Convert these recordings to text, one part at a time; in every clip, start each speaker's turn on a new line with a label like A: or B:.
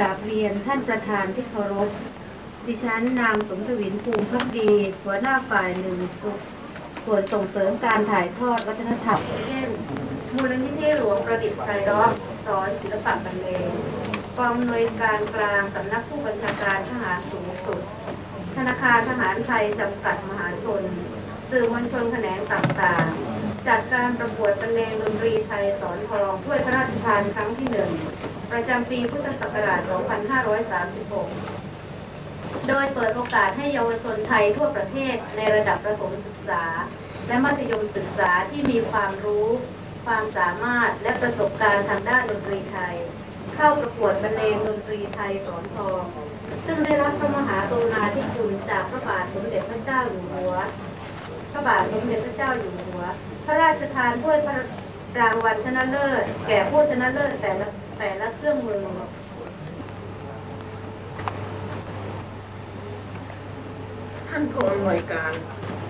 A: ราบเรียนท่านประธานที่เคารพ ดิฉันนางสมทวินภูมิพักดี หัวหน้าฝ่ายหนึ่งสุส่วนส่งเสริมการถ่ายทอดวัฒนธรรมเช่นมูลนิธิหลวงประดิษฐ์ไพเราะสอนศิลปะบรรเลงกองอำนวยการกลางสำนักผู้บัญชาการทหารสูงสุด ธนาคารทหารไทยจำกัดมหาชน สื่อมวลชนแขนงต่างๆ จัดการประกวดบรรเลงดนตรีไทยสอนทองถ้วยพระราชทานครั้งที่หนึ่ง ประจำปีพุทธศักราช 2536 โดยเปิดโอกาสให้เยาวชนไทยทั่วประเทศในระดับประถมศึกษา และมัธยมศึกษาที่มีความรู้ ความสามารถและประสบการณ์ทางด้านดนตรีไทย เข้าประกวดบรรเลงดนตรีไทยสอนทอง ซึ่งได้รับพระมหากรุณาธิคุณจากพระบาทสมเด็จพระเจ้าอยู่หัว พระบาทสมเด็จพระเจ้าอยู่หัว พระราชทานถ้วยพระรางวัลชนะเลิศ แก่ผู้ชนะเลิศแต่ละ แต่ละเครื่องมือ
B: ท่านผู้อำนวยการ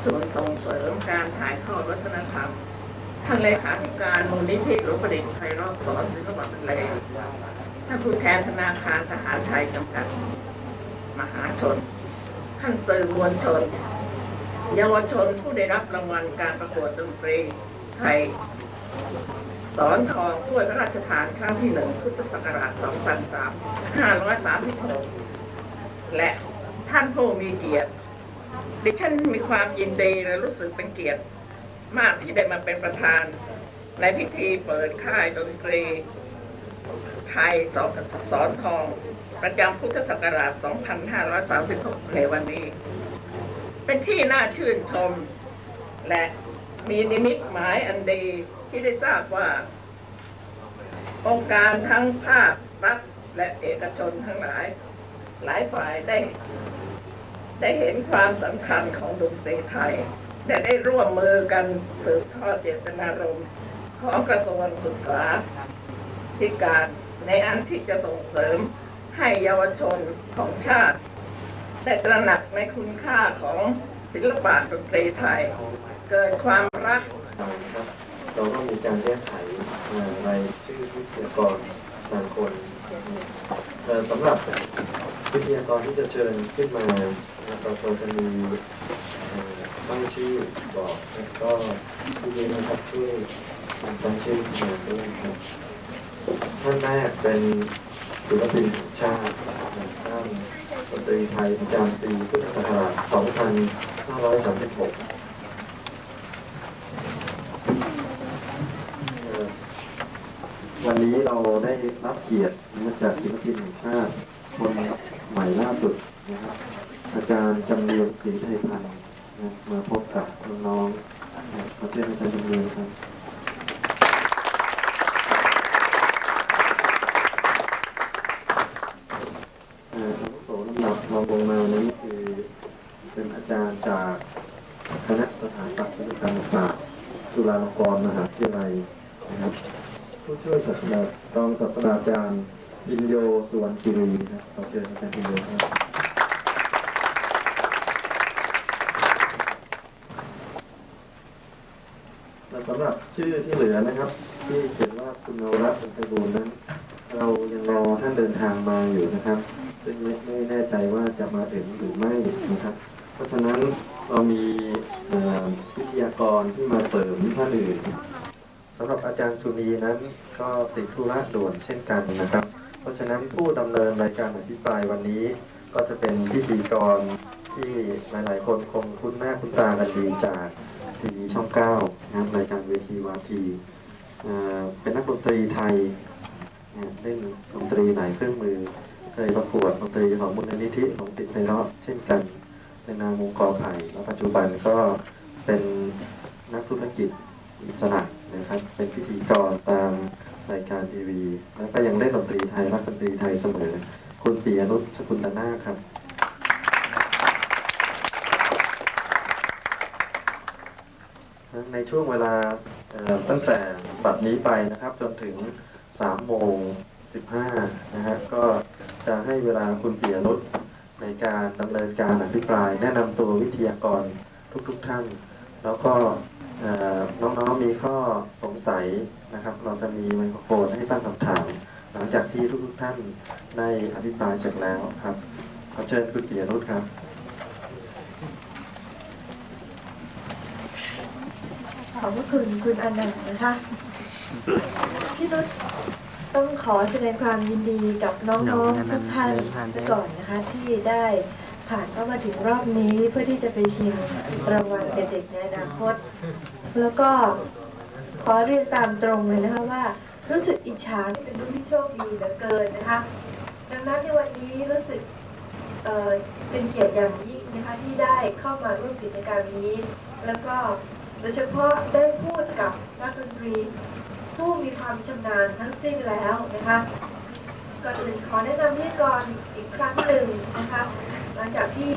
B: ส่วนส่งเสริมการถ่ายทอดวัฒนธรรม ท่านเลขาธิการมูลนิธิหลวงประดิษฐ์ไพเราะสอนศิลปะบรรเลงท่านผู้แทนธนาคารทหารไทยจำกัด มหาชน ท่านสื่อมวลชน เยาวชนผู้ได้รับรางวัลการประกวดดนตรีไทย สอนทองถ้วยพระราชทานครั้งที่หนึ่งพุทธศักราช2536 และท่านผู้มีเกียรติ ดิฉันมีความยินดีและรู้สึกเป็นเกียรติ มากที่ได้มาเป็นประธาน ในพิธีเปิดค่ายดนตรี ไทยสอนสอนทอง ประจำพุทธศักราช 2536 ในวันนี้ เป็นที่น่าชื่นชม และมีนิมิตหมายอันดี ที่ได้ทราบว่า องค์การทั้งภาครัฐและเอกชนทั้งหลาย หลายฝ่ายได้ ได้เห็นความสำคัญของดนตรีไทยและได้ร่วมมือกันสืบทอดเจตนารมณ์ของกระทรวงศึกษาธิการในอันที่จะส่งเสริมให้เยาวชนของชาติ ได้ตระหนักในคุณค่าของศิลปะดนตรีไทย เกิดความรัก
C: เราก็มีการแก้ไขอ่อรายชื่อวิทยากรบางคนสำหรับวิทยากรที่จะเชิญขึ้นมาเราจะมีตั้งชื่อบอกแล้วก็ที่นี้นะครับช่วยตั้งชื่อมาด้วยครับท่านแรกเป็นศิลปินชาติด้านดนตรีไทยประจำปีพุทธศักราช2536 เอ่อ วันนี้เราได้รับเกียรตินะจากศิลปินแห่งชาติคนใหม่ล่าสุดนะครับอาจารย์จำเนียนศรีไทยพันธ์นะมาพบกับน้องๆนะประเทศอาจารย์จำเนียนครับเอ่ออาวุโสลำดับรองลงมานี้คือเป็นอาจารย์จากคณะสถาปัตยกรรมศาสตร์จุฬาลงกรณ์มหาวิทยาลัย ผู้ช่วยศาสตราจารย์รองศาสตราจารย์อินโยสุวรรณกิรีนะครับขอเชิญอาจารย์อินโยครับสำหรับชื่อที่เหลือนะครับ ที่เขียนว่าคุณนรัตน์เป็นไพบูลนั้น เรายังรอท่านเดินทางมาอยู่นะครับซึ่งไม่แน่ใจว่าจะมาถึงหรือไม่นะครับ เพราะฉะนั้นเรามีวิทยากรที่มาเสริมท่านอื่นำหรับอาจารย์สุนีนั้นก็ติดธุระด่วนเช่นกันนะครับ เพราะฉะนั้นผู้ดำเนินรายการอภิปรายวันนี้ ก็จะเป็นพิธีกรที่หลาย ๆ คนคงคุ้นหน้าคุ้นตากันดีจากทีวีช่องเก้านะครับรายการเวทีวาทีเป็นนักดนตรีไทยนะเล่นดนตรีหลายเครื่องมือเคยประกวดดนตรีของมูลนิธิของติดไพเราะเช่นกันเป็นนางวงกอไผ่แล้วปัจจุบันก็เป็นนักธุรกิจอิสระ นะครับ เป็นพิธีกรตามรายการทีวี แล้วก็ยังเล่นดนตรีไทยรักดนตรีไทยเสมอ คุณปียนุชสกุลตนาครับ ในช่วงเวลาตั้งแต่บัดนี้ไปนะครับจนถึง3โมง15นะฮะก็จะให้เวลาคุณปียนุชในการดำเนินการอภิปราย แนะนำตัววิทยากรทุกๆทท่าน แล้วก็ น้องๆมีข้อสงสัยนะครับ เราจะมีไมโครโฟนให้ตั้งคำถาม หลังจากที่ทุกๆท่านได้อภิปรายเสร็จแล้วครับขอเชิญคุณปิยนุชครับ
D: ขอบพระคุณคุณอนันต์นะคะพี่นุชต้องขอแสดงความยินดีกับน้องๆทุกท่านก่อนนะคะที่ได้ ผ่านเข้ามาถึงรอบนี้เพื่อที่จะไปชิงรางวัลเป็นเด็กในอนาคต แล้วก็ขอเรียนตามตรงเลยนะคะว่า รู้สึกอิจฉาที่เป็นรุ่นที่โชคดีเหลือเกินนะคะดังนั้นในวันนี้รู้สึกเเป็นเกียรติอย่างยิ่งนะคะที่ได้เข้ามาร่วมกิจกรรมนี้ แล้วก็โดยเฉพาะได้พูดกับนักดนตรี ผู้มีความชำนาญทั้งสิ้นแล้วนะคะก่อนอื่นขอแนะนำพิธีกรอีกครั้งหนึ่งนะคะ ลังจากที่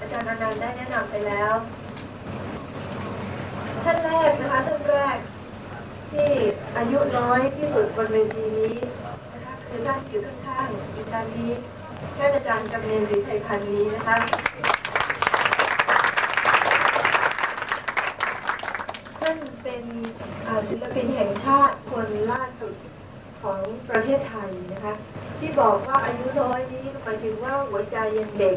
D: อาจารย์อนันต์ได้แนะนำไปแล้ว ท่านแรกนะคะท่านแรกที่อายุน้อยที่สุดบนเวทีนี้นะคะคือท่านอยู่ข้างๆอีกด้านนี้ท่านอาจารย์กำเนิดศรีไทยพันธ์นี้นะคะท่านเป็นศิลปินแห่งชาติคนล่าสุดของประเทศไทยนะคะ ที่บอกว่าอายุน้อยนี้หมายถึงว่าหัวใจยังเด็ก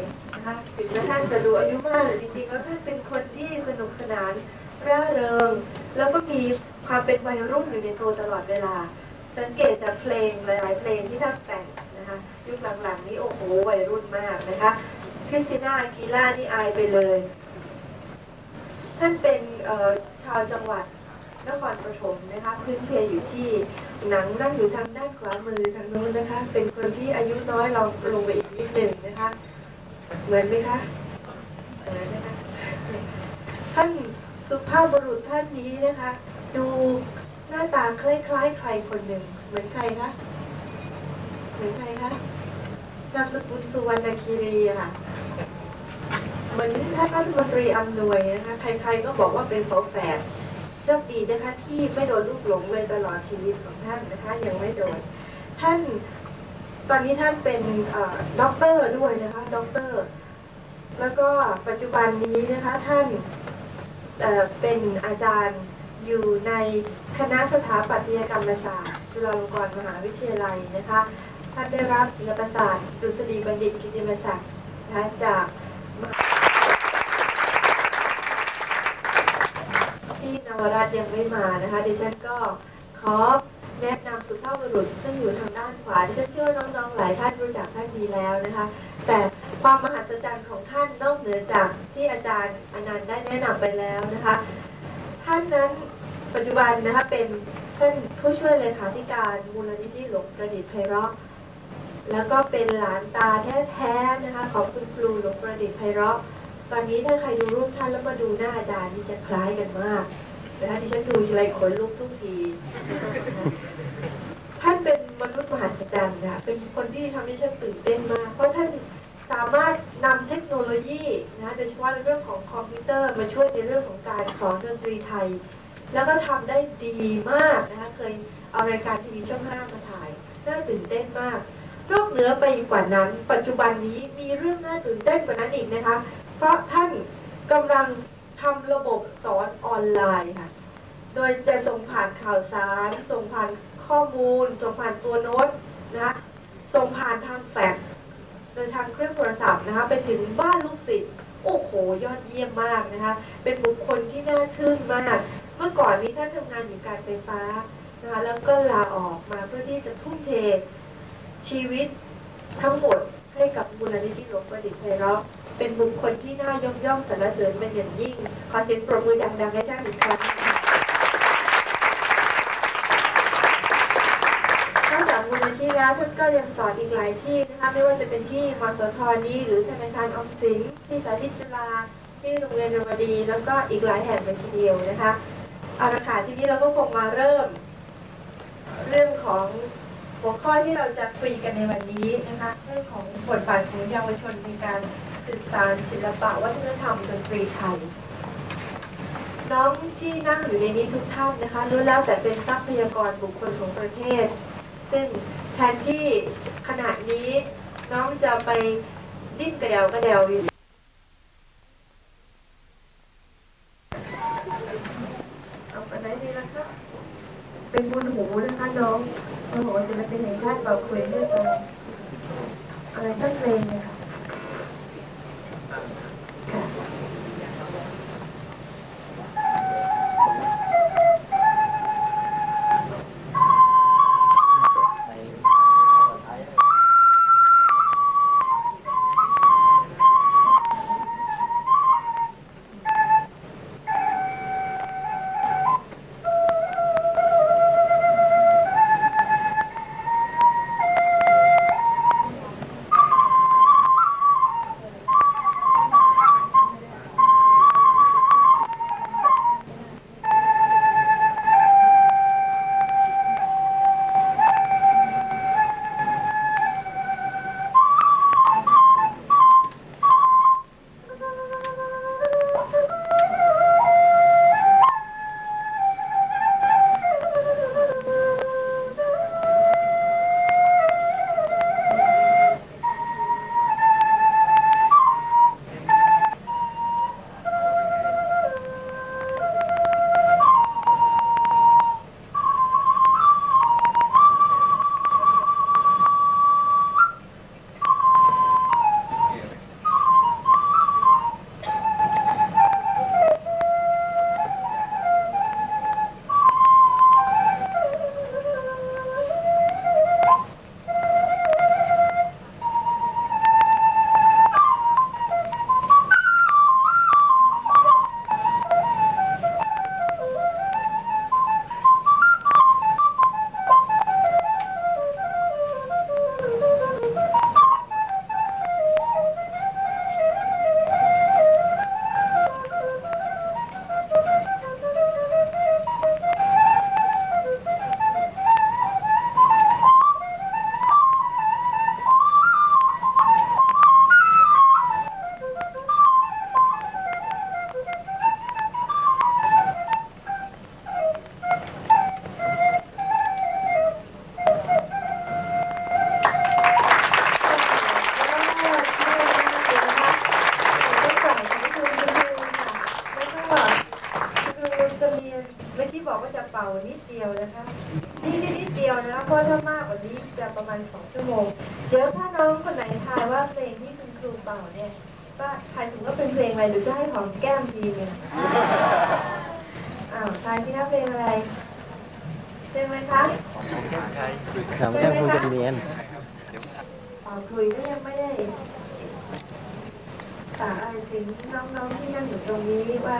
D: ถึงแม้ท่านจะดูอายุมากแต่จริงๆแล้วท่านเป็นคนที่สนุกสนานร่าเริง แล้วก็มีความเป็นวัยรุ่นอยู่ในตัวตลอดเวลา สังเกตจากเพลงหลาย ๆ เพลงที่ท่านแต่งนะคะ ยุคหลังๆนี้โอ้โหวัยรุ่นมากนะคะคริสติน่ากีล่านี่อายไปเลย ท่านเป็นชาวจังหวัดนครปฐมนะคะพื้นเพอยู่ที่หนังนั่งอยู่ทางด้านขวามือทางโน้นนะคะ เป็นคนที่อายุน้อยลองลงไปอีกนิดหนึ่งนะคะ เหมือนไหมคะเหมือนนะคะท่านสุภาพบุรุษท่านนี้นะคะ ดูหน้าตาคล้ายๆใครคนหนึ่ง เหมือนใครคะเหมือนใครคะนามสกุลสุวรรณคีรีค่ะเหมือนท่านรัฐมนตรีอำนวยนะคะ ใครๆก็บอกว่าเป็นฝาแฝดโชคดีนะคะที่ไม่โดนลูกหลงเลยตลอดชีวิตของท่านนะคะ ยังไม่โดนท่าน ตอนนี้ท่านเป็นด็อกเตอร์ด้วยนะคะด็อกเตอร์ แล้วก็ปัจจุบันนี้นะคะท่านเอ่อเป็นอาจารย์อยู่ในคณะสถาปัตยกรรมศาสตร์ จุฬาลงกรณ์มหาวิทยาลัยนะคะ ท่านได้รับศิลปศาสตร์ดุษฎีบัณฑิตกิติมศักดิ์นะคะจากที่นวรัตยังไม่มานะคะดิฉันก็ขอ แนะนำสุภาพบุรุษซึ่งอยู่ทางด้านขวาดิฉันเชื่อว่าน้องๆหลายท่านรู้จักท่านดีแล้วนะคะ แต่ความมหัศจรรย์ของท่านนอกเหนือจากที่อาจารย์อนันต์ได้แนะนำไปแล้วนะคะ ท่านนั้นปัจจุบันนะคะเป็นท่านผู้ช่วยเลขาธิการมูลนิธิหลวงประดิษฐ์ไพเราะแล้วก็เป็นหลานตาแท้ๆนะคะของคุณครูหลวงประดิษฐ์ไพเราะตอนนี้ถ้าใครดูรูปท่านแล้วมาดูหน้าอาจารย์นี่จะคล้ายกันมาก นะคะที่ฉันดูทีไรขนลุกทุกที ท่านเป็นมนุษย์มหัศจรรย์นะเป็นคนที่ทำให้ฉันตื่นเต้นมาก เพราะท่านสามารถนำเทคโนโลยีนะโดยเฉพาะในเรื่องของคอมพิวเตอร์มาช่วยในเรื่องของการสอนดนตรีไทย แล้วก็ทำได้ดีมากนะคะเคยเอารายการทีวีช่องห้ามาถ่ายน่าตื่นเต้นมากนอกเหนือไปกว่านั้น ปัจจุบันนี้มีเรื่องน่าตื่นเต้นกว่านั้นอีกนะคะ เพราะท่านกำลัง ทำระบบสอนออนไลน์ค่ะ โดยจะส่งผ่านข่าวสาร ส่งผ่านข้อมูล ส่งผ่านตัวโน้ตนะส่งผ่านทางแฟกซ์โดยทางเครื่องโทรศัพท์นะคะ ไปถึงบ้านลูกศิษย์โอ้โห ยอดเยี่ยมมากนะคะ เป็นบุคคลที่น่าทึ่งมาก เมื่อก่อนนี้ท่านทำงานอยู่การไฟฟ้านะคะแล้วก็ลาออกมาเพื่อที่จะทุ่มเทชีวิตทั้งหมด ให้กับมูลนิธิหลวงประดิษฐ์ไพเราะเป็นบุคคลที่น่ายกย่องสรรเสริญเป็นอย่างยิ่ง ขอเสียงปรบมือดังๆให้ท่านอีกครั้งนอกจากมูลนิธิแล้วท่านก็ยังสอนอีกหลายที่นะคะไม่ว่าจะเป็นที่มสทนี้หรือธนาคารออมสินที่สาธิตจุฬาที่โรงเรียนรวดี แล้วก็อีกหลายแห่งเลยทีเดียวนะคะเอาละค่ะทีนี้เราก็คงมาเริ่ม เรื่องของหัวข้อที่เราจะคุยกันในวันนี้นะคะ รื่องของบทบาทของเยาวชนในการสืบสานศิลปะวัฒนธรรมดนตรีไทย น้องที่นั่งอยู่ในนี้ทุกท่านนะคะรู้แล้วแต่เป็นทรัพยากรบุคคลของประเทศ ซึ่งแทนที่ขณะนี้น้องจะไปดิ้นกระเดวกระเดวอยู่ ป่านิดเดียวนะคะนี่นิดเดียวนะคะเพราะถ้ามากกว่านี้จะประมาณสองชั่วโมง เดี๋ยวถ้าน้องคนไหนทายว่าเพลงที่คุณครูเป่าเนี่ยว่าทายถึงว่าเป็นเพลงอะไรหรือจะให้หอมแก้มทีหนึงอ้าวทายที่นะเพลงอะไรเพลงอะไรคะ
E: ถามแก้มคุณจะเรียน
D: เป่าคุยก็ยังไม่ได้ฝากอะไรถึงน้องๆที่นั่งอยู่ตรงนี้ว่า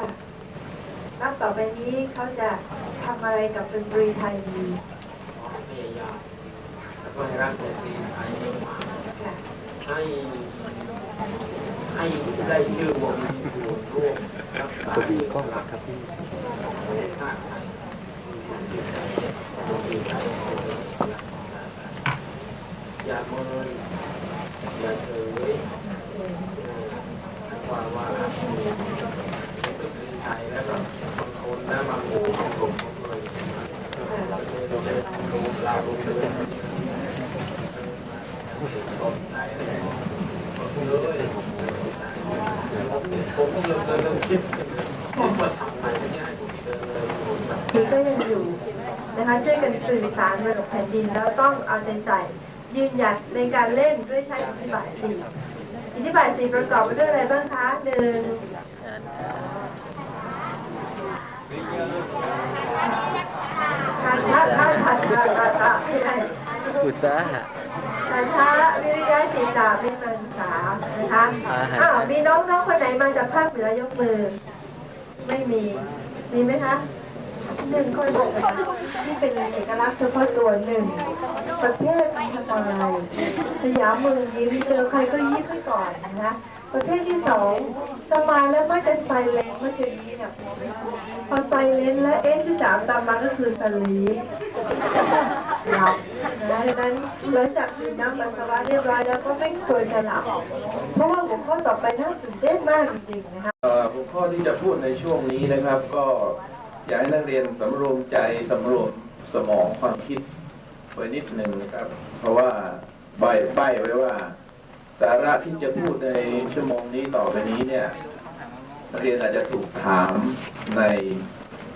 D: นับต่อไปนี้เขาจะทำอะไรกับดนตรีไทยดี
F: พยายามแล้วก็ให้รักดนตรีไทย
D: ค่ะ
F: ให้ให้ได้ชื่อวงมีส่วนร่วมรักษา
E: พอดี
F: เอก
E: ก็
F: ลักษณ์
E: ครับพี่
F: ประเทศชาติไทยดนตรีไทยอย่าเมินอย่าเฉยว่าว่า ดนตรีไทยแล้วก็บางคนนะบางโอ้บางกลุ่มเขาเลยเราจะเราจะรู้เรารู้เรื่องตนไทยอะไรเลยผมผมเริ่มเริ่มคิดคิดว่าทำไมไม่ได้ผมเดินเลย
D: ทีก็ยังอยู่นะคะช่วยกันสื่อสารระดับแผ่นดินแล้วต้องเอาใจใส่ยืนหยัดในการเล่นด้วยใช้อิทธิบาทสี่อิทธิบาทสี่ประกอบไปด้วยอะไรบ้างคะหนึ่ง ทันทะทันทะทันทะทันไม่ได้
E: อุตสาหะ
D: ทันทะวิริยะจิตตาวิมังสานะคะ
E: อ้า
D: วมีน้องๆคนไหนมาจากภาคเหนือยกมือ ไม่มี มีไหมคะหนึ่งคนบอกว่าที่เป็นเอกลักษณ์เฉพาะตัวหนึ่ง ประเภททำอะไรสยามเมืองยิ้มเจอใครก็ยิ้มให้ก่อนนะคะ ประเภทที่สองสมายแล้วไม่เป็นไซเลนไม่จะยิ้เนี่ยพอไซเลนและเอสที่สามตามมาก็คือสลีปหลับนะดังนั้นหลังจากดื่มน้ำปัสสาวะเรียบร้อยแล้วก็ไม่ควรจะหลับ เพราะว่าหัวข้อต่อไปน่าตื่นเต้นมากจริงๆนะคะ
G: หัวข้อที่จะพูดในช่วงนี้นะครับ ก็อยากให้นักเรียนสำรวมใจสำรวมสมองความคิดไว้นิดหนึ่งนะครับ เพราะว่าใบใบไว้ว่า สาระที่จะพูดในชั่วโมงนี้ต่อไปนี้เนี่ยนักเรียนอาจจะถูกถามใน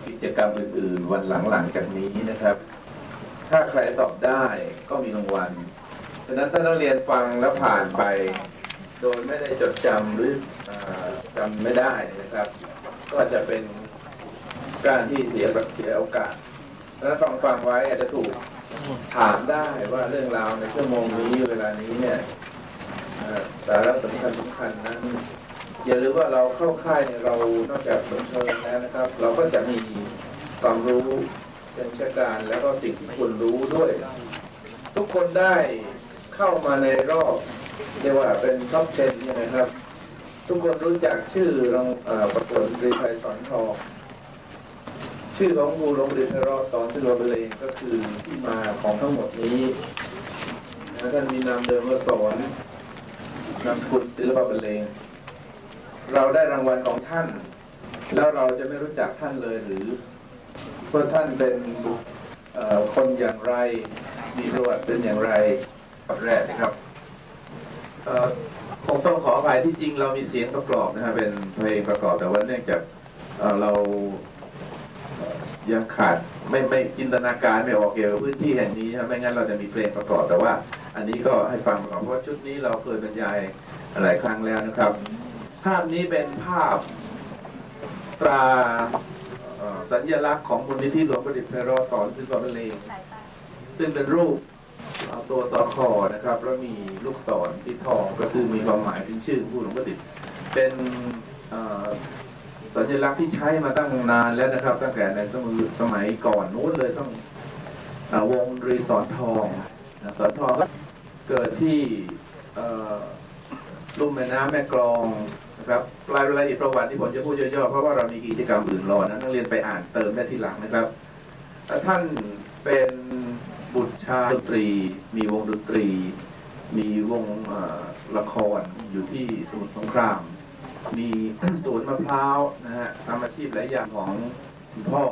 G: กิจกรรมอื่น ๆ วันหลังๆจากนี้นะครับ ถ้าใครตอบได้ก็มีรางวัลฉะนั้นถ้านักเรียนฟังแล้วผ่านไป โดยไม่ได้จดจำหรืออจำไม่ได้นะครับ ก็จะเป็นการที่เสียแบบเสียโอกาสแล้วฟังฟังไว้อาจจะถูกถามได้ว่าเรื่องราวในชั่วโมงนี้เวลานี้เนี่ย สาระสำคัญสำคัญนั้นอย่าลืมว่าเราเข้าค่ายเนี่ยเรานอกจากบันเทิงแล้วนะครับ เราก็จะมีความรู้เชิงวิชาการแล้วก็สิ่งที่ควรรู้ด้วย ทุกคนได้เข้ามาในรอบเรียกว่าเป็นท็อป10เนี่ยนะครับ ทุกคนรู้จักชื่อรางอ่อประกวดรีไทยสอนทองชื่อของครูโรงเรียนไพราะสอนศิลปะบรรเลงก็คือที่มาของทั้งหมดนี้ท่านมีนามเดิมว่าสอน นามสกุลศิลปะบรรเลงเราได้รางวัลของท่าน แล้วเราจะไม่รู้จักท่านเลยหรือว่าท่านเป็นคนอย่างไร มีประวัติเป็นอย่างไรกับแรกนะครับคงต้องขออภัยที่จริงเรามีเสียงประกอบนะครับเป็นเพลงประกอบแต่ว่าเนื่องจากเเรายังขาดไม่ไม่จินตนาการไม่ออกเกี่ยวกับพื้นที่แห่งนี้นะครับไม่งั้นเราจะมีเพลงประกอบแต่ว่า อันนี้ก็ให้ฟังก่อนเพราะชุดนี้เราเคยบรรยายหลายครั้งแล้วนะครับ ภาพนี้เป็นภาพตราสัญลักษณ์ของมูลนิธิหลวงประดิษฐ์ไพราะสอนศิลปะบรรเลงซึ่งเป็นรูปเอ่อตัวสอคอนะครับแล้วมีลูกศรที่ทองก็คือมีความหมายถึงชื่อผู้หลวงประดิษฐ์เป็นสัญลักษณ์ที่ใช้มาตั้งนานแล้วนะครับ ตั้งแต่ในสมัยสมัยก่อนนู้นเลยต้องอวงรีสอนทองสอนทองก็ เกิดที่ลุ่มแม่น้ำแม่กลองนะครับรายละเอียดประวัติที่ผมจะพูดย่อๆเพราะว่าเรามีกิจกรรมอื่นรอนะนักเรียนไปอ่านเติมได้ทีหลังนะครับ ท่านเป็นบุตรชายดนตรี มีวงดนตรี มีวงละครอยู่ที่สมุทรสงคราม มีสวนมะพร้าวนะฮะทำอาชีพหลายอย่างของคุณพ่อ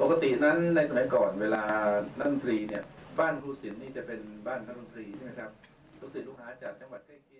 G: ปกตินั้นในสมัยก่อนเวลานักดนตรีเนี่ย บ้านครูศิลป์นี่จะเป็นบ้านนักดนตรีใช่ไหมครับลูกศิษย์ลูกหาจากจังหวัดใกล้เคียง